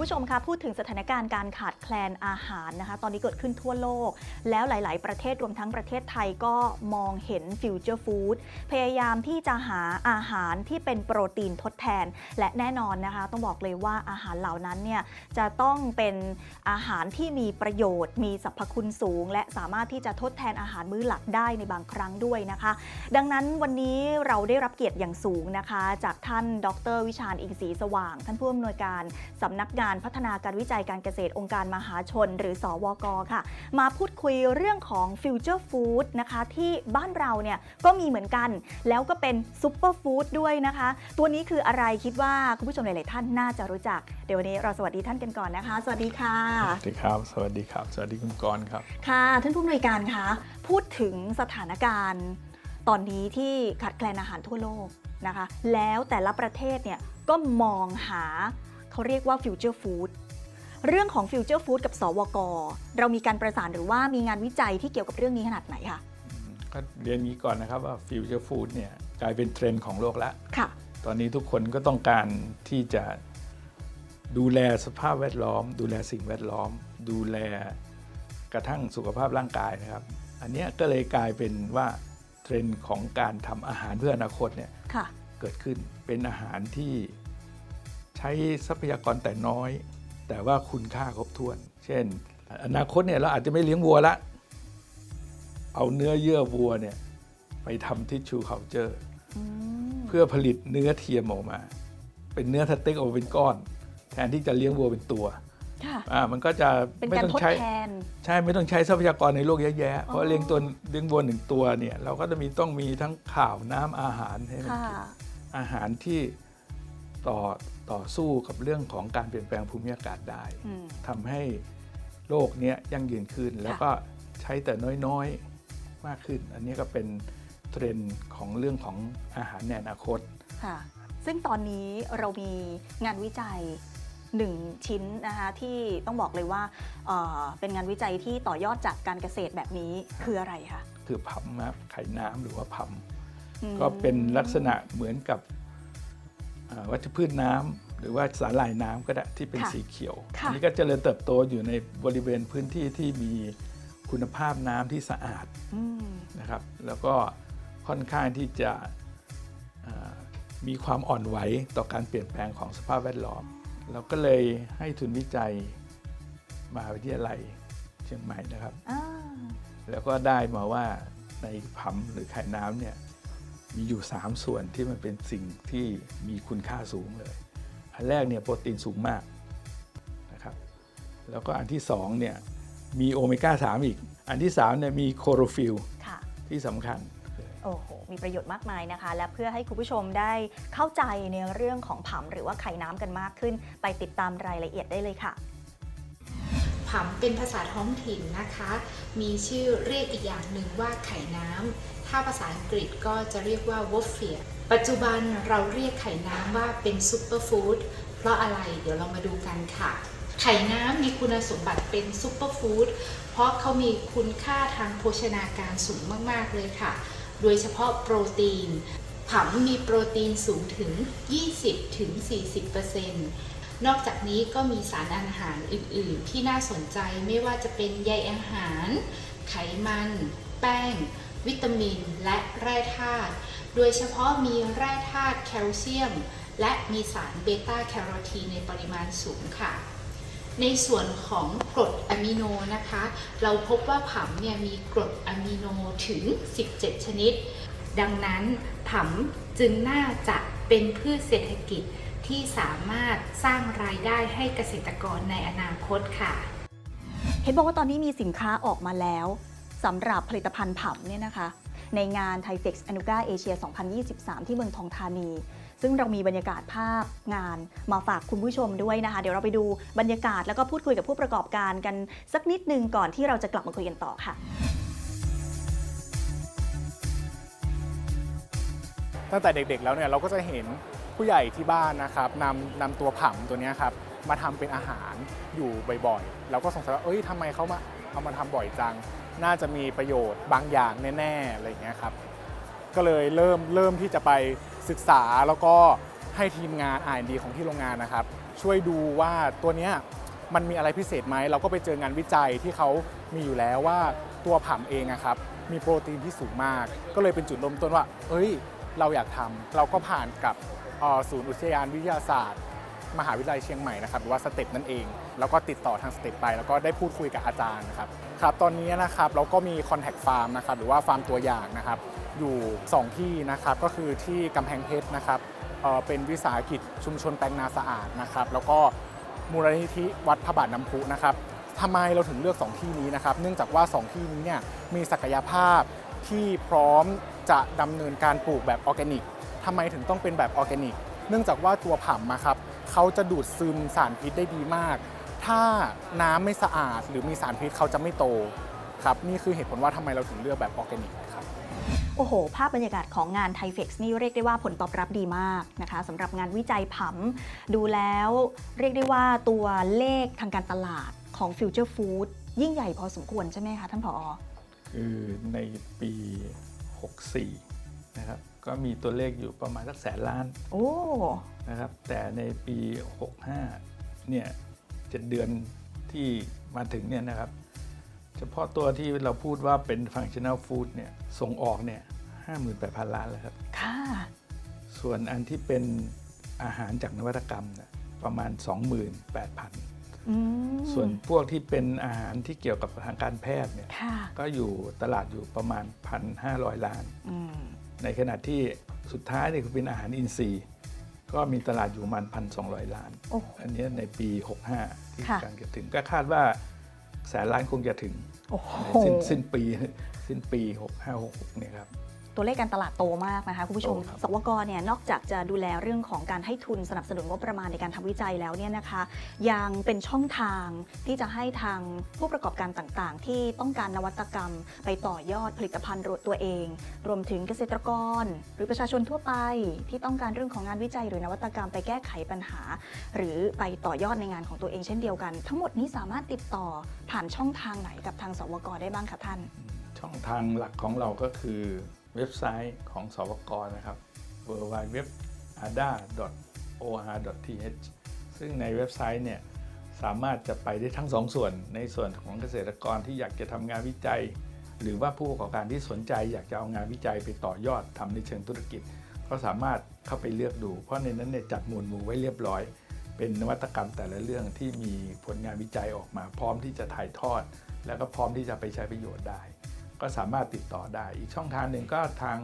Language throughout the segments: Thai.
คุณผู้ชมคะพูดถึงสถานการณ์การขาดแคลนอาหารนะคะ ตอนนี้เกิดขึ้นทั่วโลก แล้วหลาย ๆ ประเทศรวมทั้งประเทศไทยก็มองเห็นฟิวเจอร์ฟู้ดพยายามที่จะหาอาหารที่เป็นโปรตีนทดแทน และแน่นอนนะคะ ต้องบอกเลยว่าอาหารเหล่านั้นเนี่ยจะต้องเป็นอาหารที่มีประโยชน์ มีสรรพคุณสูง และสามารถที่จะทดแทนอาหารมื้อหลักได้ในบางครั้งด้วยนะคะ ดังนั้นวันนี้เราได้รับเกียรติอย่างสูงนะคะ จากท่านดร วิชาญอิงศรีสว่าง ท่านผู้อำนวยการสำนักงานพัฒนาการวิจัยการเกษตรองค์การมหาชน หรือสอวกค่ะ มาพูดคุยเรื่องของฟิวเจอร์ฟู้ดนะคะที่บ้านเราเนี่ยก็มีเหมือนกัน แล้วก็เป็นซูเปอร์ฟู้ดด้วยนะคะ ตัวนี้คืออะไรคิดว่าคุณผู้ชมหลาย ๆ ท่านน่าจะรู้จัก เดี๋ยววันนี้เราสวัสดีท่านกันก่อนนะคะ สวัสดีค่ะ สวัสดีครับ สวัสดีครับ สวัสดีคุณกรณ์ครับ ค่ะ ท่านผู้อำนวยการคะพูดถึงสถานการณ์ ตอนนี้ที่ขาดแคลนอาหารทั่วโลกนะคะ แล้วแต่ละประเทศเนี่ยก็มองหา เขาเรียกว่าฟิวเจอร์ฟู้ดเรื่องของฟิวเจอร์ฟู้ดกับสวก เรามีการประสานหรือว่ามีงานวิจัยที่เกี่ยวกับเรื่องนี้ขนาดไหนคะก็เรียนนี้ก่อนนะครับว่าฟิวเจอร์ฟู้ดเนี่ยกลายเป็นเทรนด์ของโลกแล้วค่ะ ตอนนี้ทุกคนก็ต้องการที่จะดูแลสภาพแวดล้อม ดูแลสิ่งแวดล้อม ดูแลกระทั่งสุขภาพร่างกายนะครับ อันเนี้ยก็เลยกลายเป็นว่าเทรนด์ของการทำอาหารเพื่ออนาคตเนี่ยค่ะเกิดขึ้นเป็นอาหารที่ ใช้ทรัพยากรแต่น้อย แต่ว่าคุณค่าครบถ้วน เช่น อนาคตเนี่ยเราอาจจะไม่เลี้ยงวัวละเอาเนื้อเยื่อวัวเนี่ยไปทำทิชชูเคาเจอร์อืมเพื่อผลิตเนื้อเทียมออกมา เป็นเนื้อสเต็กออกมาเป็นก้อน แทนที่จะเลี้ยงวัวเป็นตัวค่ะอ่ามันก็จะเป็นไม่การต้องทดใช้แทนใช่ไม่ต้องใช้ทรัพยากรในโลกเยอะแยะเพอ๋ราะอเลี้ยงตัวเลี้ยงวัวหนึ่งตัวเนี่ยเราก็จะมีต้องมีทั้งข่าวน้ำอาหารให้มันค่ะกินอาหารที่ ต่อต่อสู้กับเรื่องของการเปลี่ยนแปลงภูมิอากาศได้อืมทำให้โลกเนี้ยยั่งยืนขึ้น แล้วก็ใช้แต่น้อยๆมากขึ้น อันนี้ก็เป็นเทรนด์ของเรื่องของอาหารในอนาคตค่ะซึ่งตอนนี้เรามีงานวิจัยหนึ่งชิ้นนะคะที่ต้องบอกเลยว่าเอ่อเป็นงานวิจัยที่ต่อยอดจากการเกษตรแบบนี้คืออะไรคะคือพัมครับไข่น้ำหรือว่าพัมอืมก็เป็นลักษณะเหมือนกับอ่า วัชพืชน้ำหรือว่าสาหร่ายน้ำก็ได้ที่เป็นค่ะสีเขียวค่ะอันี้ก็เจริญเติบโตอยู่ในบริเวณพื้นที่ที่มีคุณภาพน้ำที่สะอาดอืมนะครับ แล้วก็ค่อนข้างที่จะอ่ามีความอ่อนไหวต่อการเปลี่ยนแปลงของสภาพแวดล้อม เราก็เลยให้ทุนวิจัยมหาวิทยาลัยเชียงใหม่นะครับอ่าแล้วก็ได้มาว่าในผัมหรือไข่น้ำเนี่ย มีอยู่ 3 ส่วนที่มันเป็นสิ่งที่มีคุณค่าสูงเลย อันแรกเนี่ยโปรตีนสูงมากนะครับ แล้วก็อันที่2เนี่ยมีโอเมก้า3อีก อันที่3เนี่ยมีโคโรฟิลค่ะที่สำคัญโอ้โห มีประโยชน์มากมายนะคะ และเพื่อให้คุณผู้ชมได้เข้าใจในเรื่องของผำหรือว่าไข่น้ำกันมากขึ้น ไปติดตามรายละเอียดได้เลยค่ะ ผำเป็นภาษาท้องถิ่นนะคะ มีชื่อเรียกอีกอย่างหนึ่งว่าไข่น้ำถ้าภาษาอังกฤษก็จะเรียกว่าวอฟเฟียปัจจุบันเราเรียกไข่น้ำว่าเป็นซูเปอร์ฟู้ดเพราะอะไรเดี๋ยวเรามาดูกันค่ะไข่น้ำมีคุณสมบัติเป็นซูเปอร์ฟู้ด เพราะเขามีคุณค่าทางโภชนาการสูงมาก ๆ เลยค่ะ โดยเฉพาะโปรตีนผำมีโปรตีนสูงถึง 20-40% นอกจากนี้ก็มีสารอาหารอื่น ๆ ที่น่าสนใจไม่ว่าจะเป็นใยอาหาร ไขมัน แป้ง วิตามิน และแร่ธาตุ โดยเฉพาะมีแร่ธาตุแคลเซียม และมีสารเบต้าแคโรทีนในปริมาณสูงค่ะ ในส่วนของกรดอะมิโนนะคะ เราพบว่าผำเนี่ยมีกรดอะมิโนถึง 17 ชนิด ดังนั้นผำจึงน่าจะเป็นพืชเศรษฐกิจ ที่สามารถสร้างรายได้ให้เกษตรกรในอนาคตค่ะ เห็นบอกว่าตอนนี้มีสินค้าออกมาแล้วสำหรับผลิตภัณฑ์ผำเนี่ยนะคะ ในงานไทเฟกซ์อนุกาเอเชีย 2023 ที่เมืองทองธานี ซึ่งเรามีบรรยากาศภาพงานมาฝากคุณผู้ชมด้วยนะคะ เดี๋ยวเราไปดูบรรยากาศแล้วก็พูดคุยกับผู้ประกอบการกันสักนิดนึงก่อนที่เราจะกลับมาคุยกันต่อค่ะตั้งแต่เด็กๆแล้วเนี่ยเราก็จะเห็น ผู้ใหญ่ที่บ้านนะครับนำนำตัวผัมตัวนี้ครับมาทำเป็นอาหารอยู่บ่อยๆ เราก็สงสัยว่าเอ้ยทำไมเขามาเอามาทำบ่อยจัง น่าจะมีประโยชน์บางอย่างแน่ๆอะไรอย่างเงี้ยครับก็เลยเริ่มเริ่มที่จะไปศึกษาแล้วก็ให้ทีมงาน R&D ของที่โรงงานนะครับ ช่วยดูว่าตัวเนี้ยมันมีอะไรพิเศษไหมเราก็ไปเจองานวิจัยที่เขามีอยู่แล้วว่าตัวผำเองอะครับมีโปรตีนที่สูงมาก ก็เลยเป็นจุดเริ่มต้นว่า เอ้ย เราอยากทำเราก็ผ่านกับศูนย์อุทยานวิทยาศาสตร์ มหาวิทยาลัยเชียงใหม่นะครับหรือว่าสเต็ปนั่นเอง แล้วก็ติดต่อทางสเต็ปไป แล้วก็ได้พูดคุยกับอาจารย์นะครับครับตอนนี้นะครับเราก็มีคอนแทคฟาร์มนะครับหรือว่าฟาร์มตัวอย่างนะครับอยู่ 2 ที่นะครับก็คือที่กำแพงเพชรนะครับเเป็นวิสาหกิจชุมชนแปลงนาสะอาดนะครับแล้วก็มูลนิธิวัดพระบาทน้ำพุนะครับทำไมเราถึงเลือก 2 ที่นี้นะครับ เนื่องจากว่า 2 ที่นี้เนี่ยมีศักยภาพ ที่พร้อมจะดำเนินการปลูกแบบออร์แกนิกทำไมถึงต้องเป็นแบบออร์แกนิก เนื่องจากว่าตัวผำอะครับเขาจะดูดซึมสารพิษได้ดีมาก ถ้าน้ำไม่สะอาด หรือมีสารพิษเขาจะไม่โตครับนี่คือเหตุผลว่าทำไมเราถึงเลือกแบบออร์แกนิกครับโอ้โห ภาพบรรยากาศของงานไทเฟกซ์นี่เรียกได้ว่าผลตอบรับดีมากนะคะสำหรับงานวิจัยผำดูแล้วเรียกได้ว่าตัวเลขทางการตลาดของ Future Food ยิ่งใหญ่พอสมควรใช่ไหมคะท่านผอ คือในปี 64 นะครับ ก็มีตัวเลขอยู่ประมาณสักแสนล้านโอ้นะครับ แต่ในปี 65 เนี่ยเจ็ดเดือนที่มาถึงเนี่ยนะครับ เฉพาะตัวที่เราพูดว่าเป็น functional food เนี่ยส่งออกเนี่ย58,000 ล้านแล้วครับ ค่ะ ส่วนอันที่เป็นอาหารจากนวัตกรรมเนี่ยประมาณ 28,000อืม ส่วนพวกที่เป็นอาหารที่เกี่ยวกับทางการแพทย์เนี่ยค่ะก็อยู่ตลาดอยู่ประมาณ 1,500 ล้านอืมในขณะที่สุดท้ายเนี่ยคือเป็นอาหารอินทรีย์ก็มีตลาดอยู่ประมาณ 1,200 ล้านโอ้โหอันเนี้ยในปี 65 ที่ค่ะการจะถึงก็คาดว่าแสนล้านคงจะถึงโอ้โหในสิ้นสิ้นปีสิ้นปี 6566เนี่ยครับ ตัวเลขการตลาดโตมากนะคะคุณผู้ชมโตครับสวกเนี่ยนอกจากจะดูแลเรื่องของการให้ทุนสนับสนุนงบประมาณในการทำวิจัยแล้วเนี่ยนะคะ ยังเป็นช่องทางที่จะให้ทางผู้ประกอบการต่างๆ ที่ต้องการนวัตกรรม ไปต่อยอดผลิตภัณฑ์ตัวเอง รวมถึงเกษตรกร หรือประชาชนทั่วไปที่ต้องการเรื่องของงานวิจัย หรือนวัตกรรมไปแก้ไขปัญหา หรือไปต่อยอดในงานของตัวเองเช่นเดียวกัน ทั้งหมดนี้สามารถติดต่อผ่านช่องทางไหนกับทางสวกได้บ้างคะท่าน ช่องทางหลักของเราก็คือ เว็บไซต์ของสวกนะครับ w w w a d a o r t h ซึ่งในเว็บไซต์เนี่ยสามารถจะไปได้ทั้งสองส่วนในส่วนของเกษตรกรที่อยากจะทำงานวิจัย หรือว่าผู้ประกอบการที่สนใจอยากจะเอางานวิจัยไปต่อยอดทำในเชิงธุรกิจ ก็สามารถเข้าไปเลือกดู เพราะในนั้นเนี่ยจัดหมวดหมู่ไว้เรียบร้อย เป็นนวัตกรรมแต่ละเรื่องที่มีผลงานวิจัยออกมา พร้อมที่จะถ่ายทอด แล้วก็พร้อมที่จะไปใช้ประโยชน์ได้ ก็สามารถติดต่อได้ อีกช่องทางหนึ่งก็ทาง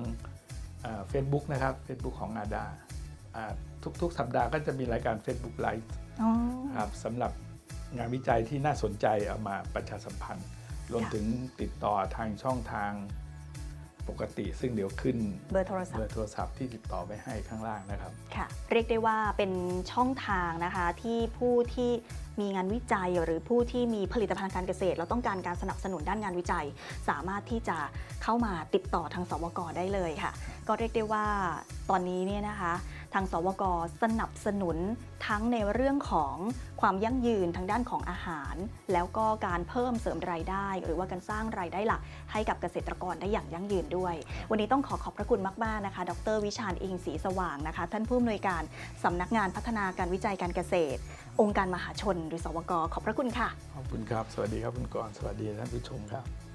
เฟซบุ๊กนะครับ Facebook ของอาดาทุกๆ สัปดาห์ก็จะมีรายการ Facebook Live อ๋อครับสำหรับงานวิจัยที่น่าสนใจเอามาประชาสัมพันธ์ รวมค่ะถึงติดต่อทางช่องทาง ปกติ ซึ่งเดี๋ยวขึ้นเบอร์โทรศัพเบอท์ร์โทรศัพท์ที่ติดต่อไปให้ข้างล่างนะครับค่ะเรียกได้ว่าเป็นช่องทางนะคะที่ผู้ที่มีงานวิจัยหรือผู้ที่มีผลิตภัณฑ์การเกษตรแล้วต้องการการสนับสนุนด้านงานวิจัย สามารถที่จะเข้ามาติดต่อทางสวกได้เลยค่ะ ก็เรียกได้ว่าตอนนี้เนี่ยนะคะ ทางสวกสนับสนุนทั้งในเรื่องของความยั่งยืนทางด้านของอาหาร แล้วก็การเพิ่มเสริมรายได้ หรือว่าการสร้างรายได้หลัก ให้กับเกษตรกรได้อย่างยั่งยืนด้วย วันนี้ต้องขอขอบพระคุณมากๆนะคะ ดร วิชาญอิงศรีสว่างนะคะ ท่านผู้อำนวยการสำนักงานพัฒนาการวิจัยการเกษตร องค์การมหาชน หรือสวกขอบพระคุณค่ะขอบคุณครับ สวัสดีครับคุณกรสวัสดีท่านผู้ชมครับ